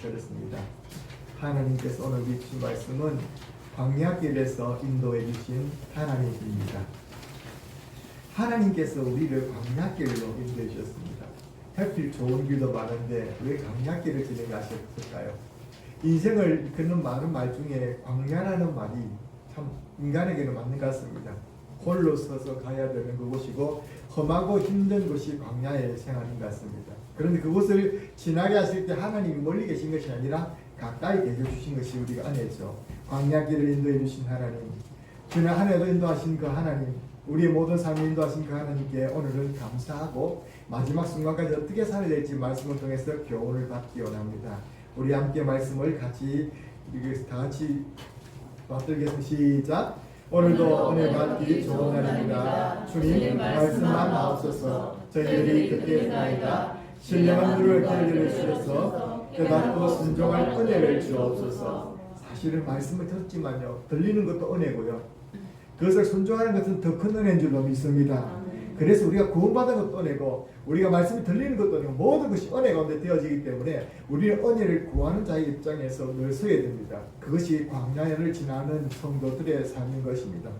그렇습니다. 하나님께서 오늘 주신 말씀은 광야길에서 인도해 주신 하나님입니다. 하나님께서 우리를 광야길로 인도해 주셨습니다. 하필 좋은 길도 많은데 왜 광야길을 진행하셨을까요? 인생을 이끄는 많은 말 중에 광야라는 말이 참 인간에게는 맞는 것 같습니다. 홀로 서서 가야 되는 그곳이고 험하고 힘든 곳이 광야의 생활인 것 같습니다. 그런데 그곳을 지나게 하실 때 하나님이 멀리 계신 것이 아니라 가까이 계셔 주신 것이 우리가 은혜죠. 광야길을 인도해 주신 하나님, 지난 한 해도 인도하신 그 하나님, 우리의 모든 삶을 인도하신 그 하나님께 오늘은 감사하고 마지막 순간까지 어떻게 살아야 될지 말씀을 통해서 교훈을 받기 원합니다. 우리 함께 말씀을 같이 다 같이 받들겠습니다. 시작. 오늘도 은혜 받기 좋은 날입니다. 주님 말씀만 나옵소서. 저희들이 그때 나이다. 신령한 눈을 들려 주셔서 깨닫고 순종할 은혜를 주옵소서. 사실은 말씀을 듣지만요 들리는 것도 은혜고요. 그것을 순종하는 것은 더 큰 은혜인 줄로 믿습니다. 그래서 우리가 구원받은 것도 은혜고 우리가 말씀이 들리는 것도 은혜고 모든 것이 은혜 가운데 되어지기 때문에 우리는 은혜를 구하는 자의 입장에서 늘 서야 됩니다. 그것이 광야를 지나는 성도들의 삶인 것입니다.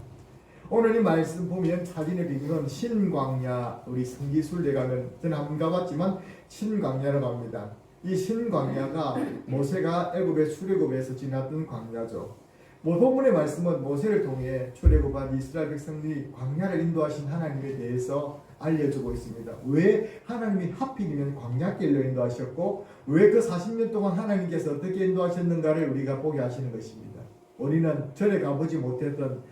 오늘 이 말씀 보면 사진의 비교는 신광야 우리 성기순례 가면 저는 안 가봤지만 신광야라고 합니다. 이 신광야가 모세가 애굽의 출애굽에서 지났던 광야죠. 뭐 본문의 말씀은 모세를 통해 출애굽한 이스라엘 백성들이 광야를 인도하신 하나님에 대해서 알려주고 있습니다. 왜 하나님이 하필이면 광야길로 인도하셨고 왜 그 40년 동안 하나님께서 어떻게 인도하셨는가를 우리가 보게 하시는 것입니다. 우리는 전에 가보지 못했던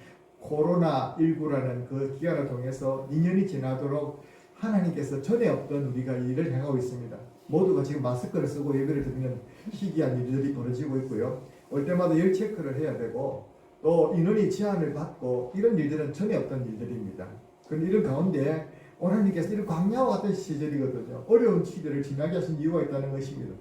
코로나 19라는 그 기간을 통해서 2년이 지나도록 하나님께서 전에 없던 우리가 일을 행하고 있습니다. 모두가 지금 마스크를 쓰고 예배를 드리는 희귀한 일들이 벌어지고 있고요. 올 때마다 열 체크를 해야 되고 또 인원이 제한을 받고 이런 일들은 전에 없던 일들입니다. 그런데 이런 가운데 오늘 하나님께서 이런 광야와 같은 시절이거든요. 어려운 시절을 지나게 하신 이유가 있다는 것입니다.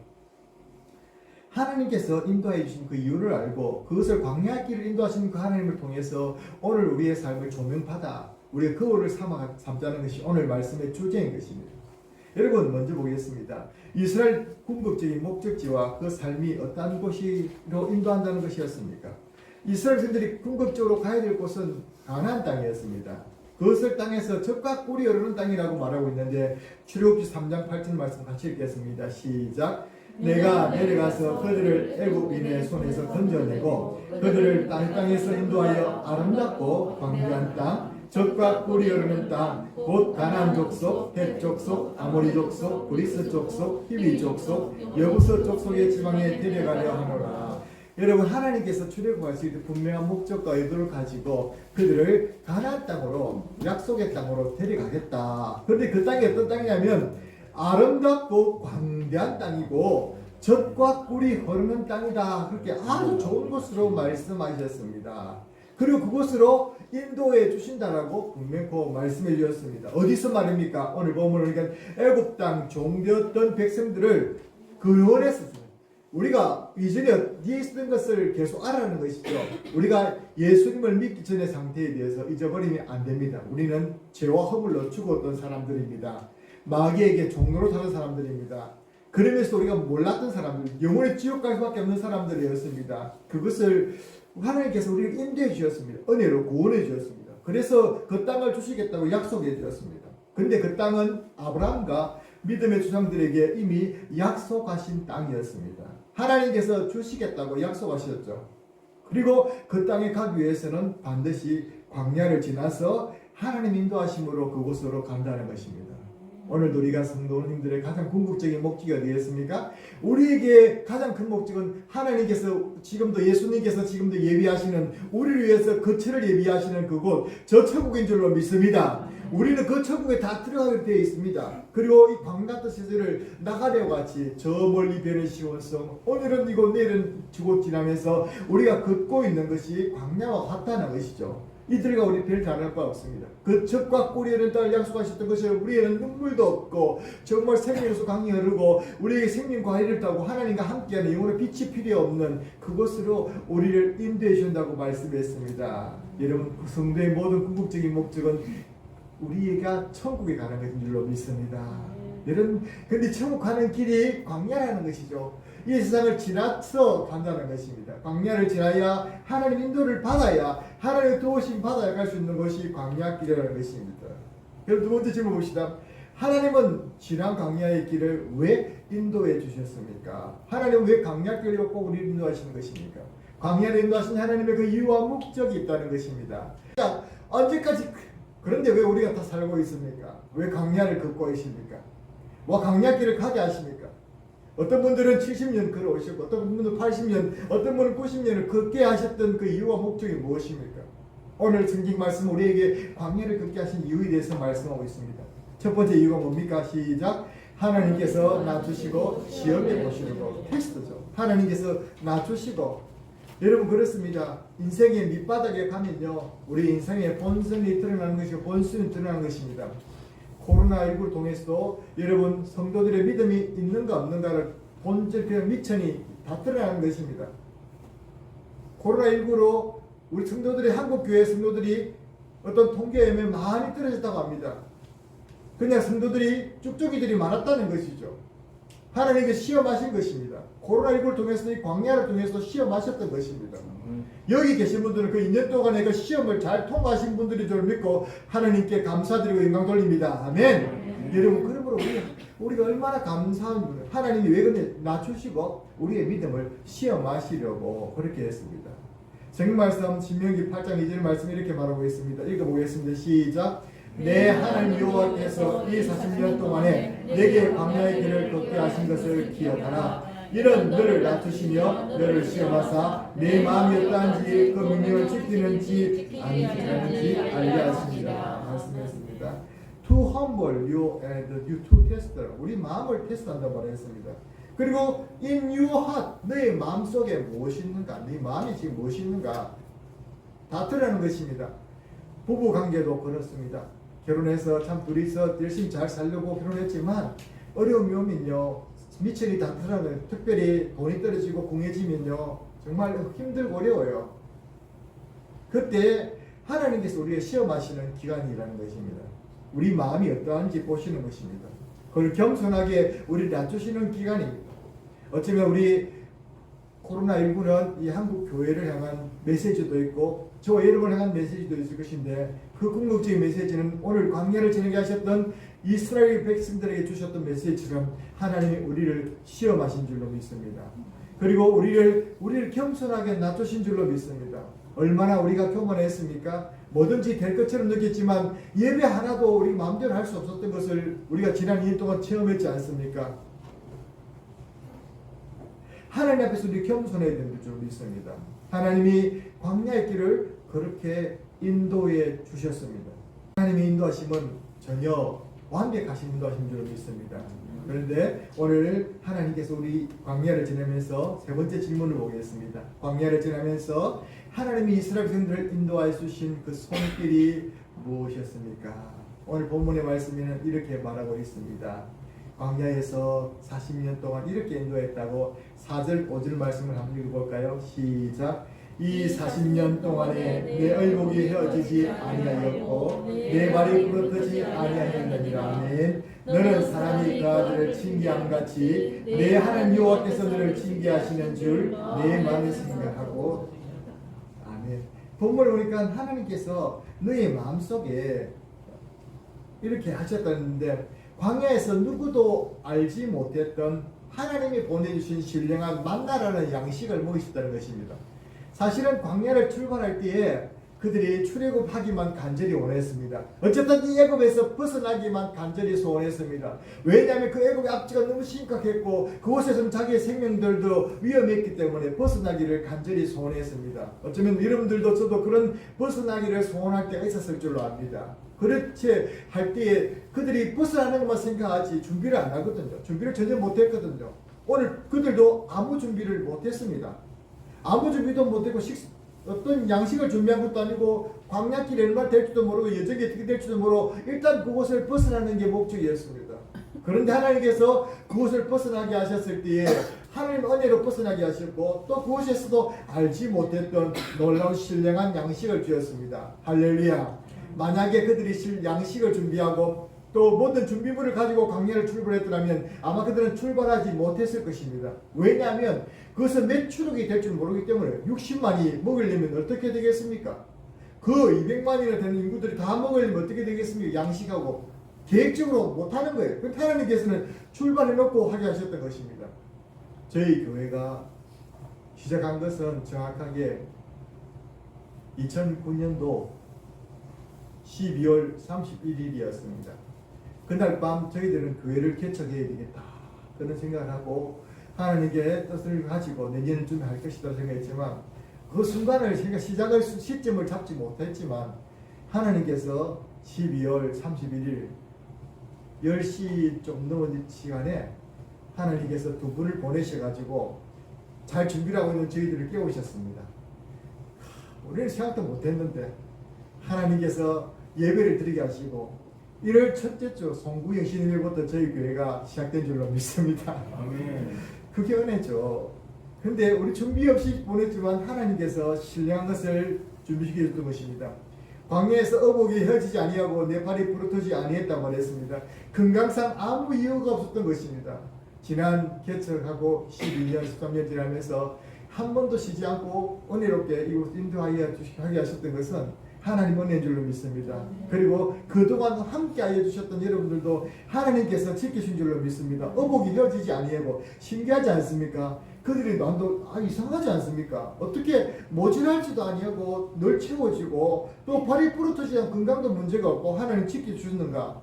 하나님께서 인도해 주신 그 이유를 알고 그것을 광야 길을 인도하시는 그 하나님을 통해서 오늘 우리의 삶을 조명받아 우리의 거울을 삼아 삼자는 것이 오늘 말씀의 주제인 것입니다. 여러분 먼저 보겠습니다. 이스라엘 궁극적인 목적지와 그 삶이 어떤 곳으로 인도한다는 것이었습니까? 이스라엘 백성들이 궁극적으로 가야 될 곳은 가나안 땅이었습니다. 그것을 땅에서 적과 꿀이 흐르는 땅이라고 말하고 있는데 출애굽기 3장 8절 말씀 같이 읽겠습니다. 시작. 내가 내려가서 그들을 애굽인의 손에서 건져내고 그들을 땅 땅에서 인도하여 아름답고 광대한 땅 적과 꿀이 흐르는 땅, 곧 가나안 족속, 헷 족속, 아모리 족속, 브리스 족속, 히비 족속, 여부서 족속의 지방에 데려가려 하노라. 여러분 하나님께서 출애굽하실 때 분명한 목적과 의도를 가지고 그들을 가나안 땅으로 약속의 땅으로 데려가겠다. 그런데 그 땅이 어떤 땅이냐면 아름답고 광대한 땅이고 젖과 꿀이 흐르는 땅이다. 그렇게 아주 좋은 곳으로 말씀하셨습니다. 그리고 그곳으로 인도해 주신다라고 분명코 말씀해 주셨습니다. 어디서 말입니까? 오늘 보면 그러니까 애굽 땅 종되었던 백성들을 근원했습니다. 우리가 이전에 어디에 있었던 것을 계속 알아가는 것이죠. 우리가 예수님을 믿기 전의 상태에 대해서 잊어버리면 안 됩니다. 우리는 죄와 허물로 죽었던 사람들입니다. 마귀에게 종로로 사는 사람들입니다. 그러면서 우리가 몰랐던 사람들, 영원히 지옥 갈 수밖에 없는 사람들이었습니다. 그것을 하나님께서 우리를 인도해 주셨습니다. 은혜로 구원해 주셨습니다. 그래서 그 땅을 주시겠다고 약속해 주셨습니다. 근데 그 땅은 아브라함과 믿음의 조상들에게 이미 약속하신 땅이었습니다. 하나님께서 주시겠다고 약속하셨죠. 그리고 그 땅에 가기 위해서는 반드시 광야를 지나서 하나님 인도하심으로 그곳으로 간다는 것입니다. 오늘도 우리가 성도님들의 가장 궁극적인 목적이 어디겠습니까? 우리에게 가장 큰 목적은 하나님께서 지금도 예수님께서 지금도 예비하시는 우리를 위해서 그 처를 예비하시는 그곳 저 천국인 줄로 믿습니다. 우리는 그 천국에 다 들어가게 되어 있습니다. 그리고 이 광같은 세대를 나가려 같이 저 멀리 변의 시원성 오늘은 이곳 내일은 저곳 지나면서 우리가 걷고 있는 것이 광야와 같다는 것이죠. 이들과 우리 별 다를 바 없습니다. 그 젖과 꿀이는 딸 약속하셨던 것이 우리에는 눈물도 없고 정말 생명에서 강이 흐르고 우리에게 생명 과일을 따고 하나님과 함께하는 영혼의 빛이 필요 없는 그것으로 우리를 인도해 주신다고 말씀했습니다. 여러분 그 성도의 모든 궁극적인 목적은 우리가 천국에 가는 것인 줄로 믿습니다. 여러분 근데 천국 가는 길이 광야라는 것이죠. 이 세상을 지나쳐 간다는 것입니다. 광야를 지나야 하나님 인도를 받아야 하나님의 도우심 받아야 갈 수 있는 것이 광야길이라는 것입니다. 그럼 두 번째 질문 봅시다. 하나님은 지난 광야의 길을 왜 인도해 주셨습니까? 하나님은 왜 광야길로 꼭 우리를 인도하시는 것입니까? 광야를 인도하신 하나님의 그 이유와 목적이 있다는 것입니다. 자, 언제까지 그런데 왜 우리가 다 살고 있습니까? 왜 광야를 걷고 있습니까? 뭐 광야길을 가게 하십니까? 어떤 분들은 70년 걸어오셨고 어떤 분들은 80년 어떤 분은 90년을 걷게 하셨던 그 이유와 목적이 무엇입니까? 오늘 성경 말씀 우리에게 광야를 걷게 하신 이유에 대해서 말씀하고 있습니다. 첫 번째 이유가 뭡니까? 시작. 하나님께서 낮추시고 시험해 보시는 거 테스트죠. 하나님께서 낮추시고 여러분 그렇습니다. 인생의 밑바닥에 가면요, 우리 인생의 본성이 드러나는 것이고 본성이 드러나는 것입니다. 코로나19를 통해서도 여러분 성도들의 믿음이 있는가 없는가를 본질 그 미천이 다 드러나는 것입니다. 코로나19로 우리 성도들이 한국 교회 성도들이 어떤 통계에 많이 떨어졌다고 합니다. 그냥 성도들이 쭉쭉이들이 많았다는 것이죠. 하나님께 시험하신 것입니다. 코로나19를 통해서 이 광야를 통해서 시험하셨던 것입니다. 여기 계신 분들은 그 2년 동안의 그 시험을 잘 통과하신 분들이 줄 믿고 하나님께 감사드리고 영광 돌립니다. 아멘. 여러분 그러므로 우리 우리가 얼마나 감사한 분 하나님이 왜 그런지 낮추시고 우리의 믿음을 시험하시려고 그렇게 했습니다. 성경 말씀 신명기 8장 2절 말씀 이렇게 말하고 있습니다. 읽어보겠습니다. 시작. 내 하나님 여호와께서 이 40년 동안에 내게 광야의 길을 걷게 하신 것을 기억하라. 이는 너를 낮추시며 너를 시험하사 내 마음이 어떠한지 그 명령을 지키는지 안 지키는지 알게 하십니다. 말씀했습니다. To humble you and you to test. 우리 마음을 테스트한다고 말했습니다. 그리고 in your heart 너의 마음 속에 무엇이 있는가? 네 마음이 지금 무엇이 있는가? 다 드러나는 것입니다. 부부 관계도 그렇습니다. 결혼해서 참 둘이서 열심히 잘 살려고 결혼했지만 어려움이 오면요 미천이 다 드러나는 특별히 돈이 떨어지고 공해지면요 정말 힘들고 어려워요. 그때 하나님께서 우리가 시험하시는 기간이라는 것입니다. 우리 마음이 어떠한지 보시는 것입니다. 그걸 겸손하게 우리를 낮추시는 기간입니다. 어쩌면 우리 코로나19는 이 한국 교회를 향한 메시지도 있고 저 여러분을 향한 메시지도 있을 것인데 그 궁극적인 메시지는 오늘 광야를 지내게 하셨던 이스라엘 백성들에게 주셨던 메시지처럼 하나님이 우리를 시험하신 줄로 믿습니다. 그리고 우리를 우리를 겸손하게 낮추신 줄로 믿습니다. 얼마나 우리가 교만했습니까? 뭐든지 될 것처럼 느꼈지만 예배 하나도 우리 마음대로 할 수 없었던 것을 우리가 지난 2년 동안 체험했지 않습니까? 하나님 앞에서 우리 겸손해야 되는 줄 믿습니다. 하나님이 광야의 길을 그렇게 인도해 주셨습니다. 하나님의 인도하심은 전혀 완벽하신 인도하심 줄 믿습니다. 그런데 오늘 하나님께서 우리 광야를 지나면서 세 번째 질문을 보겠습니다. 광야를 지나면서 하나님이 이스라엘 백성들을 인도하여 주신 그 손길이 무엇이었습니까? 오늘 본문의 말씀에는 이렇게 말하고 있습니다. 광야에서 40년 동안 이렇게 인도했다고 4절 5절 말씀을 한번 읽어볼까요? 시작. 이 40년 동안에 내 얼굴이 헤어지지 아니하였고 내 발이 부러뜨지 아니하였느니라. 아멘. 너는 사람이 그 아들을 징계함 같이 내 하나님 여호와께서 너를 징계하시는 줄 내 마음에 생각하고. 아멘. 본문을 보니까 하나님께서 너의 마음속에 이렇게 하셨다는데 광야에서 누구도 알지 못했던 하나님이 보내주신 신령한 만나라는 양식을 먹으셨다는 것입니다. 사실은 광야를 출발할 때에 그들이 출애굽하기만 간절히 원했습니다. 어쨌든 이 애굽에서 벗어나기만 간절히 소원했습니다. 왜냐하면 그 애굽의 악취가 너무 심각했고 그곳에서는 자기의 생명들도 위험했기 때문에 벗어나기를 간절히 소원했습니다. 어쩌면 여러분들도 저도 그런 벗어나기를 소원할 때가 있었을 줄로 압니다. 그렇지 할 때에 그들이 벗어나는 것만 생각하지 준비를 안 하거든요. 준비를 전혀 못 했거든요. 오늘 그들도 아무 준비를 못 했습니다. 아무 준비도 못 했고 식, 어떤 양식을 준비한 것도 아니고 광야길이 얼마 될지도 모르고 여정이 어떻게 될지도 모르고 일단 그곳을 벗어나는 게 목적이었습니다. 그런데 하나님께서 그곳을 벗어나게 하셨을 때에 하나님 은혜로 벗어나게 하셨고 또 그곳에서도 알지 못했던 놀라운 신령한 양식을 주었습니다. 할렐루야. 만약에 그들이 실 양식을 준비하고 또 모든 준비물을 가지고 광야를 출발했더라면 아마 그들은 출발하지 못했을 것입니다. 왜냐하면 그것은 몇 추록이 될 줄 모르기 때문에 60만이 먹으려면 어떻게 되겠습니까? 그 200만이나 되는 인구들이 다 먹으려면 어떻게 되겠습니까? 양식하고 계획적으로 못하는 거예요. 그 하나님께서는 출발해 놓고 하게 하셨던 것입니다. 저희 교회가 시작한 것은 정확하게 2009년도 12월 31일이었습니다. 그날 밤 저희들은 교회를 개척해야 되겠다. 그런 생각을 하고 하나님께 뜻을 가지고 내년쯤에 할 것이다 생각했지만 그 순간을 제가 시작할 수- 시점을 잡지 못했지만 하나님께서 12월 31일 10시 좀 넘은 시간에 하나님께서 두 분을 보내셔가지고 잘 준비를 하고 있는 저희들을 깨우셨습니다. 하, 우리는 생각도 못했는데 하나님께서 예배를 드리게 하시고 1월 첫째 주 송구영 신임회부터 저희 교회가 시작된 줄로 믿습니다. 아멘. 그게 은혜죠. 근데 우리 준비 없이 보냈지만 하나님께서 신령한 것을 준비시켜 줬던 것입니다. 광야에서 어복이 헤어지지 아니하고 내 발이 부러뜨지 아니했다 말했습니다. 건강상 아무 이유가 없었던 것입니다. 지난 개척하고 12년, 13년 지나면서 한 번도 쉬지 않고 은혜롭게 이곳 인도하게 하게 하셨던 것은 하나님 은혜인 줄로 믿습니다. 그리고 그동안 함께 하여 주셨던 여러분들도 하나님께서 지키신 줄로 믿습니다. 어복이 헤어지지 아니하고 신기하지 않습니까? 그들이 난도 아, 이상하지 않습니까? 어떻게 모질할지도 아니하고 늘 채워지고 또 발이 부러뜨지 않고 건강도 문제가 없고 하나님 지켜주셨는가?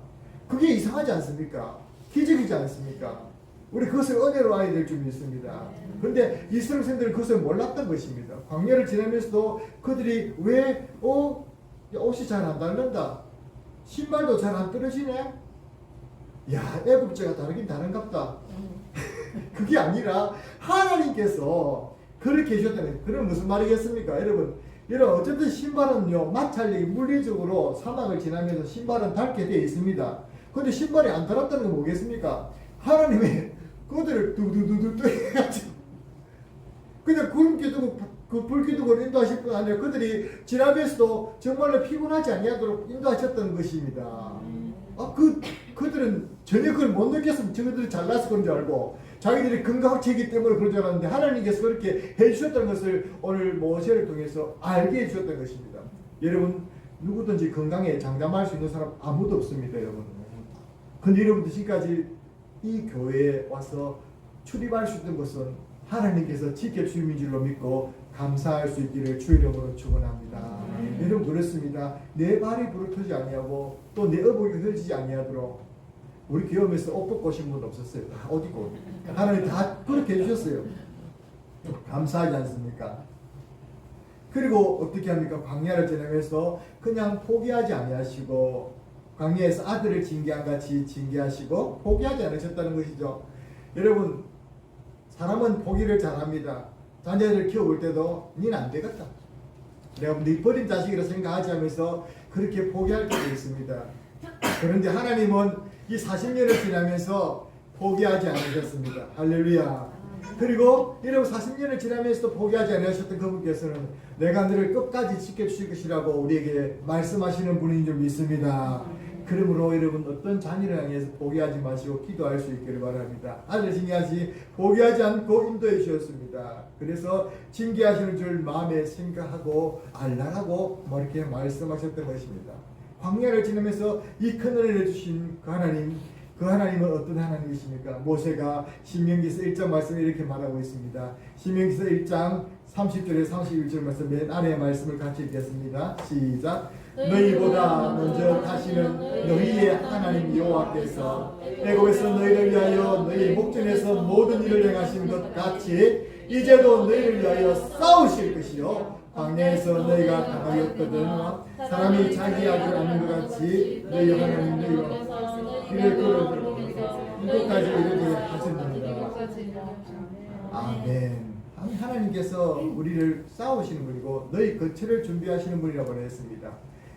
그게 이상하지 않습니까? 기적이지 않습니까? 우리 그것을 은혜로 알아야 될 줄 믿습니다. 그런데 이스라엘 생들은 그것을 몰랐던 것입니다. 광야를 지나면서도 그들이 왜 어? 야, 옷이 잘 안 닳는다. 신발도 잘 안 떨어지네. 야, 애굽제가 다르긴 다른갑다. 그게 아니라 하나님께서 그렇게 해주셨다는. 그럼 무슨 말이겠습니까? 여러분, 여러분 어쨌든 신발은요 마찰력이 물리적으로 사막을 지나면서 신발은 닳게 되어 있습니다. 근데 신발이 안 닳았다는 건 뭐겠습니까? 하나님의 그들을 두두두두 해가지고 그냥 구름 기둥 그 불기둥을 인도하실 뿐 아니라 그들이 지나면서도 정말로 피곤하지 아니하도록 인도하셨던 것입니다. 아, 그, 그들은 전혀 그걸 못 느꼈으면 저들이 잘나서 그런 줄 알고 자기들이 건강체이기 때문에 그런 줄 알았는데 하나님께서 그렇게 해주셨다는 것을 오늘 모세를 통해서 알게 해주셨던 것입니다. 여러분 누구든지 건강에 장담할 수 있는 사람 아무도 없습니다, 여러분. 근데 여러분들 지금까지 이 교회에 와서 출입할 수 있는 것은 하나님께서 지켜주신 줄로 믿고 감사할 수 있기를 주의 이름으로 축원합니다. 여러분 그렇습니다. 내 발이 부러뜨지 아니하고 또 내 어복이 흩어지지 아니하도록 우리 교회에서 옷 벗고 오신 분 없었어요. 다옷 입고 하나님 다 그렇게 해주셨어요. 감사하지 않습니까? 그리고 어떻게 합니까? 광야를 지나면서 그냥 포기하지 아니하시고 광야에서 아들을 징계한 같이 징계하시고 포기하지 않으셨다는 것이죠. 여러분 사람은 포기를 잘합니다. 자녀를 키워볼 때도 니는 안 되겠다. 내가 네 버린 자식이라 생각하지 하면서 그렇게 포기할 때도 있습니다. 그런데 하나님은 이 40년을 지나면서 포기하지 않으셨습니다. 할렐루야. 그리고 여러분 40년을 지나면서도 포기하지 않으셨던 그분께서는 내가 너를 끝까지 지켜주실 것이라고 우리에게 말씀하시는 분인 줄 믿습니다. 그러므로 여러분 어떤 자녀를 향해서 포기하지 마시고 기도할 수 있기를 바랍니다. 아들 징계하시 포기하지 않고 인도해 주셨습니다. 그래서 징계하시는 줄 마음에 생각하고 알라라고 뭐 이렇게 말씀하셨던 것입니다. 광야를 지나면서 이 큰 은혜를 주신 그 하나님 그 하나님은 어떤 하나님이십니까? 모세가 신명기서 1장 말씀에 이렇게 말하고 있습니다. 신명기서 1장 30절에 31절 말씀 맨 아래 말씀을 같이 읽겠습니다. 시작. 너희보다 먼저 다시는 너희의 하나님 여호와께서 애굽에서 너희를 위하여 너희 목전에서 모든 일을 행하신 것 같이 이제도 너희를 위하여 싸우실 것이요. 광야에서 너희가 당하였거든. 사람이 자기 아들 아는 것 같이 너희 하나님 너희와 길을 걸어 이것까지 이르게 하셨느니라. 아멘. 하나님께서 우리를 싸우시는 분이고 너희 거처를 준비하시는 분이라고 했습니다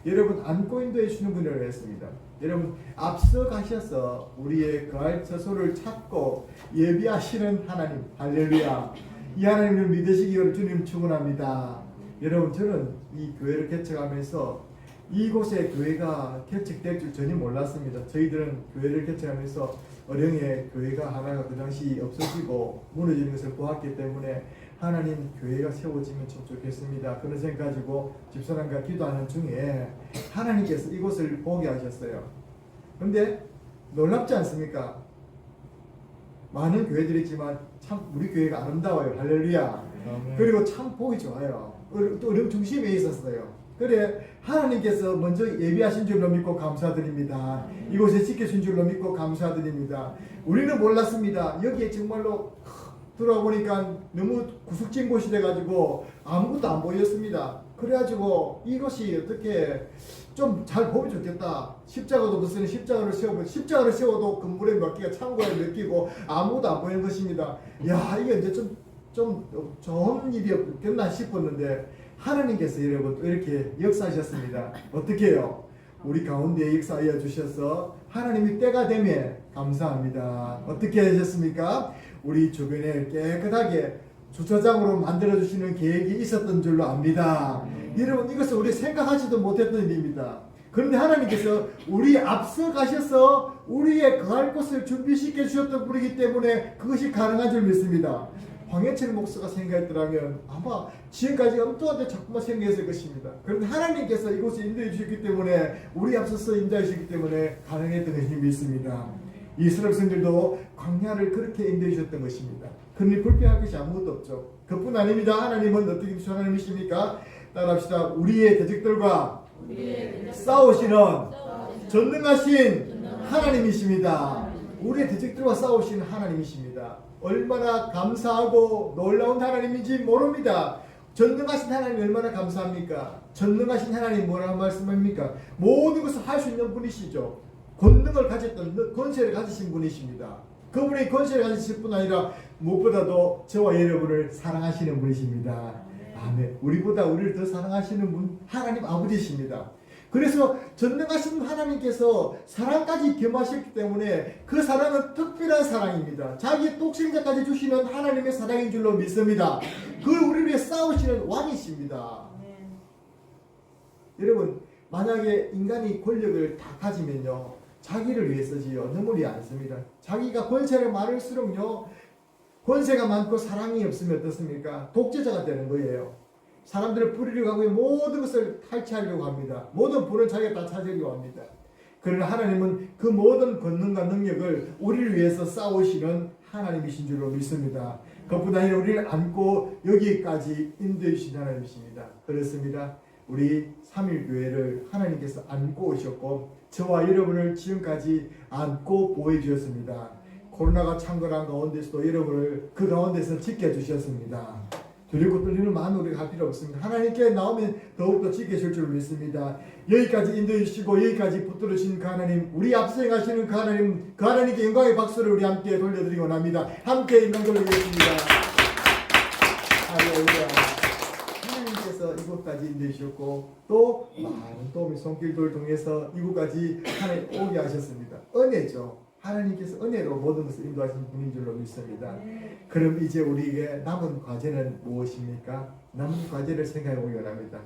여러분 안고 인도해 주시는 분이라고 했습니다. 여러분 앞서 가셔서 우리의 거할 처소를 찾고 예비하시는 하나님 할렐루야. 이 하나님을 믿으시기를 주님 축원합니다. 여러분 저는 이 교회를 개척하면서 이곳에 교회가 개척될 줄 전혀 몰랐습니다. 저희들은 교회를 개척하면서 어령에 교회가 하나가 그 당시 없어지고 무너지는 것을 보았기 때문에 하나님 교회가 세워지면 참 좋겠습니다. 그런 생각 가지고 집사람과 기도하는 중에 하나님께서 이곳을 보게 하셨어요. 근데 놀랍지 않습니까? 많은 교회들이 있지만 참 우리 교회가 아름다워요. 할렐루야. 그리고 참 보기 좋아요. 어, 또 어령 중심에 있었어요. 그래 하나님께서 먼저 예비하신 줄로 믿고 감사드립니다. 이곳에 지켜준 줄로 믿고 감사드립니다. 우리는 몰랐습니다. 여기에 정말로 들어보니까 너무 구석진 곳이 돼가지고 아무것도 안 보였습니다. 그래가지고 이것이 어떻게 좀 잘 보면 좋겠다. 십자가도 무슨 십자가를 세우고 십자가를 세워도 건물에 몇 개가 창고에 몇 개고 아무것도 안 보이는 것입니다. 야 이게 이제 좀 좀 좋은 일이 없겠나 싶었는데 하나님께서 여러분 또 이렇게 역사하셨습니다. 어떻게 해요? 우리 가운데 역사하여 주셔서 하나님이 때가 되면 감사합니다. 어떻게 하셨습니까? 우리 주변에 깨끗하게 주차장으로 만들어 주시는 계획이 있었던 줄로 압니다. 여러분 이것은 우리 생각하지도 못했던 일입니다. 그런데 하나님께서 우리 앞서 가셔서 우리의 거할 곳을 준비시켜 주셨던 분이기 때문에 그것이 가능한 줄 믿습니다. 황해철 목사가 생각했더라면 아마 지금까지 엉뚱한데 자꾸만 생각했을 것입니다. 그런데 하나님께서 이곳에 인도해 주셨기 때문에 우리 앞서서 인도해 주셨기 때문에 가능했던 것이 믿습니다. 이스라엘 성들도 광야를 그렇게 인도해 주셨던 것입니다. 그러니 불평할 것이 아무것도 없죠. 그뿐 아닙니다. 하나님은 어떻게 하나님이십니까? 따라합시다. 우리의 대적들과 싸우시는 전능하신 하나님이십니다. 우리의 대적들과 싸우시는 하나님이십니다. 얼마나 감사하고 놀라운 하나님인지 모릅니다. 전능하신 하나님 얼마나 감사합니까? 전능하신 하나님 뭐라고 말씀합니까? 모든 것을 할 수 있는 분이시죠. 권능을 가졌던 권세를 가지신 분이십니다. 그분이 권세를 가지실 뿐 아니라 무엇보다도 저와 여러분을 사랑하시는 분이십니다. 아멘. 우리보다 우리를 더 사랑하시는 분 하나님 아버지십니다. 그래서 전능하신 하나님께서 사랑까지 겸하셨기 때문에 그 사랑은 특별한 사랑입니다. 자기 독생자까지 주시는 하나님의 사랑인 줄로 믿습니다. 그 우리를 위해 싸우시는 왕이십니다. 여러분 만약에 인간이 권력을 다 가지면요 자기를 위해서지요 너무리 않습니다. 자기가 권세를 많을수록요 권세가 많고 사랑이 없으면 어떻습니까? 독재자가 되는 거예요. 사람들을 뿌리려고 하고 모든 것을 탈취하려고 합니다. 모든 불은 자기가 다 차지하려고 합니다. 그러나 하나님은 그 모든 권능과 능력을 우리를 위해서 싸우시는 하나님이신 줄로 믿습니다. 그것보다 우리를 안고 여기까지 인도해 주신 하나님이십니다. 그렇습니다. 우리 삼일교회를 하나님께서 안고 오셨고 저와 여러분을 지금까지 안고 보호해 주셨습니다. 코로나가 창궐한 가운데서도 여러분을 그 가운데서 지켜주셨습니다. 두렵고 떨리는 마음 우리가 할 필요 없습니다. 하나님께 나오면 더욱더 지켜줄 줄 믿습니다. 여기까지 인도해 주시고 여기까지 붙들어 주신 그 하나님 우리 앞서 행하시는 그 하나님 그 하나님께 영광의 박수를 우리 함께 돌려드리기 원합니다. 함께 영광 돌리겠습니다. 할렐루야. 하나님께서 이곳까지 인도해 주셨고 또 많은 도움의 손길들을 통해서 이곳까지 하나님 오게 하셨습니다. 은혜죠. 하나님께서 은혜로 모든 것을 인도하시는 분인 줄로 믿습니다. 그럼 이제 우리에게 남은 과제는 무엇입니까? 남은 과제를 생각해 보기 원합니다.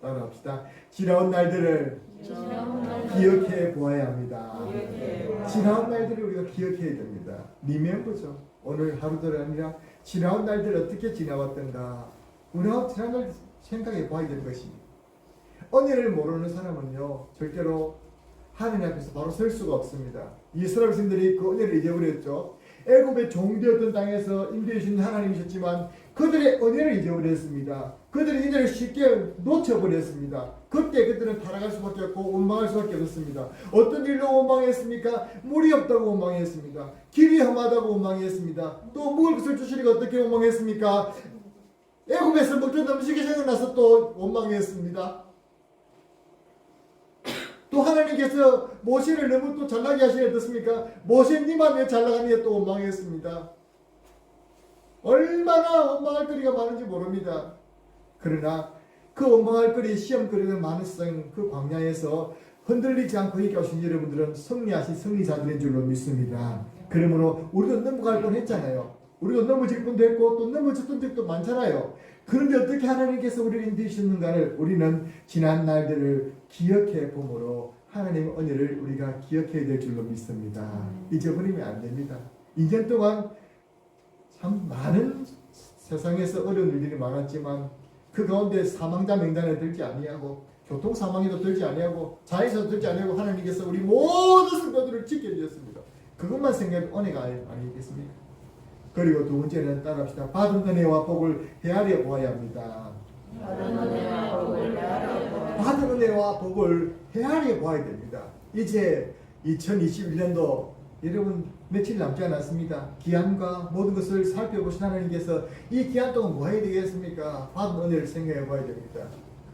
따라합시다. 지나온 날들을 기억해 보아야 합니다. 지나온 날들을 우리가 기억해야 됩니다. 리멤버죠. 오늘 하루도 아니라 지나온 날들 어떻게 지나왔던가. 우리가 지나온 날 생각해 봐야 되는 것입니다. 은혜를 모르는 사람은요 절대로 하나님 앞에서 바로 설 수가 없습니다. 이스라엘 백성들이 그 은혜를 잊어버렸죠. 애굽의 종되었던 땅에서 인도해 주신 하나님이셨지만 그들의 은혜를 잊어버렸습니다. 그들의 은혜를 쉽게 놓쳐버렸습니다. 그때 그들은 타락할 수밖에 없고 원망할 수밖에 없었습니다. 어떤 일로 원망했습니까? 물이 없다고 원망했습니다. 길이 험하다고 원망했습니다. 또 먹을 것을 주시니까 어떻게 원망했습니까? 애굽에서 먹던 음식이 생각나서 또 원망했습니다. 또 하나님께서 모세를 너무 또 잘나게 하시니 어떻습니까? 모세님만 왜 잘나가니 또 원망했습니다. 얼마나 원망할 거리가 많은지 모릅니다. 그러나 그 원망할 거리, 시험거리는 많은 세상 그 광야에서 흔들리지 않고 이렇게 오신 여러분들은 승리하신 승리자들인 줄로 믿습니다. 그러므로 우리도 넘어갈 뻔 했잖아요. 우리도 넘어질 뻔도 했고 또 넘어졌던 적도 많잖아요. 그런데 어떻게 하나님께서 우리를 인도하셨는가를 우리는 지난 날들을 기억해 봄으로 하나님의 은혜를 우리가 기억해야 될 줄로 믿습니다. 잊어버리면 안 됩니다. 2년 동안 참 많은 세상에서 어려운 일들이 많았지만 그 가운데 사망자 명단에 들지 아니하고 교통 사망에도 들지 아니하고 자에서 들지 아니하고 하나님께서 우리 모든 성도들을 지켜주셨습니다. 그것만 생각해 은혜가 아니- 아니겠습니까? 그리고 두 번째는 따라합시다. 받은 은혜와 복을 헤아려 보아야 합니다. 받은 은혜와 복을 헤아려 받은 은혜와 복을 헤아려 보아야 됩니다. 이제 2021년도 여러분 며칠 남지 않았습니다. 기한과 모든 것을 살펴보신 하나님께서 이 기한 동안 뭐 해야 되겠습니까? 받은 은혜를 생각해 봐야 됩니다.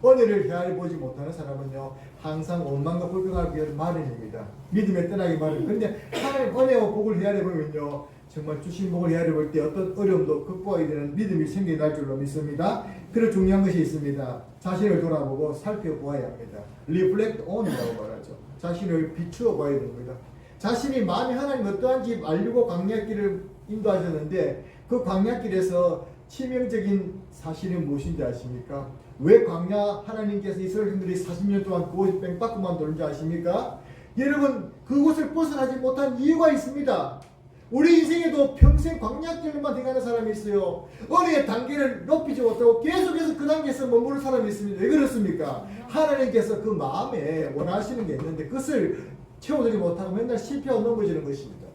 은혜를 헤아려 보지 못하는 사람은요 항상 원망과 불평하기 마련입니다. 믿음에 떠나기 마련. 그런데 하나님 은혜와 복을 헤아려 보면요 정말 주신 복을 헤아려 볼 때 어떤 어려움도 극복하게 되는 믿음이 생겨날 줄로 믿습니다. 그리고 중요한 것이 있습니다. 자신을 돌아보고 살펴보아야 합니다. reflect on이라고 말하죠. 자신을 비추어 봐야 됩니다. 자신이 마음이 하나님 어떠한지 알고 광야길을 인도하셨는데 그 광야길에서 치명적인 사실은 무엇인지 아십니까? 왜 광야 하나님께서 이스라엘인들이 40년 동안 그곳 뺑빠꾸만 도는지 아십니까? 여러분 그곳을 벗어나지 못한 이유가 있습니다. 우리 인생에도 평생 광야길만 행하는 사람이 있어요. 어느의 단계를 높이지 못하고 계속해서 그 단계에서 머무는 사람이 있습니다. 왜 그렇습니까? 하나님께서 그 마음에 원하시는 게 있는데 그것을 채워주지 못하고 맨날 실패하고 넘어지는 것입니다.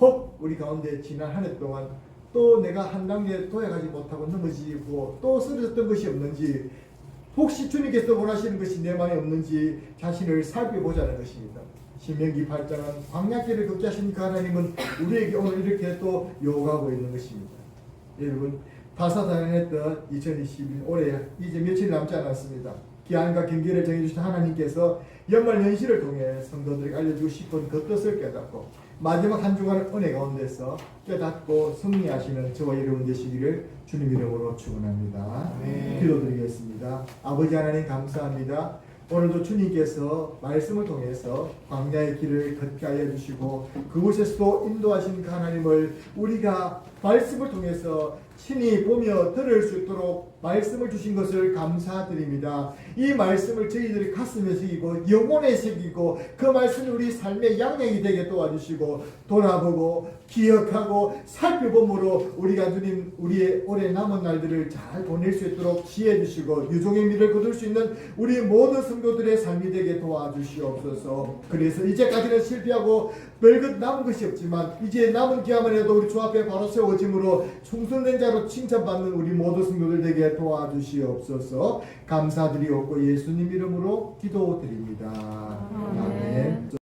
혹 우리 가운데 지난 한 해 동안 또 내가 한 단계 도약하지 못하고 넘어지고 또 쓰러졌던 것이 없는지 혹시 주님께서 원하시는 것이 내 마음에 없는지 자신을 살펴보자는 것입니다. 신명기 8장은 광야길을 걷게 그 하나님은 우리에게 오늘 이렇게 또 요구하고 있는 것입니다. 여러분 다사다난했던 2021 올해 이제 며칠 남지 않았습니다. 기한과 경계를 정해주신 하나님께서 연말 연시를 통해 성도들에게 알려주고 싶은 그 뜻을 깨닫고 마지막 한 주간을 은혜 가운데서 깨닫고 승리하시는 저와 여러분 되시기를 주님 이름으로 축원합니다. 아멘. 기도드리겠습니다. 아버지 하나님 감사합니다. 오늘도 주님께서 말씀을 통해서 광야의 길을 걷게 하여 주시고 그곳에서도 인도하신 그 하나님을 우리가 말씀을 통해서 친히 보며 들을 수 있도록 말씀을 주신 것을 감사드립니다. 이 말씀을 저희들이 가슴에 새기고 영혼에 새기고 그 말씀이 우리 삶의 양양이 되게 도와주시고 돌아보고 기억하고 살펴봄으로 우리가 주님 우리의 올해 남은 날들을 잘 보낼 수 있도록 지혜 주시고 유종의 미를 거둘 수 있는 우리 모든 성도들의 삶이 되게 도와주시옵소서. 그래서 이제까지는 실패하고 별것 남은 것이 없지만 이제 남은 기한만 해도 우리 주 앞에 바로 세워짐으로 충성된 자 인자로 칭찬받는 우리 모든 성도들 되게 도와주시옵소서. 감사드리옵고 예수님 이름으로 기도드립니다. 아멘. 아멘.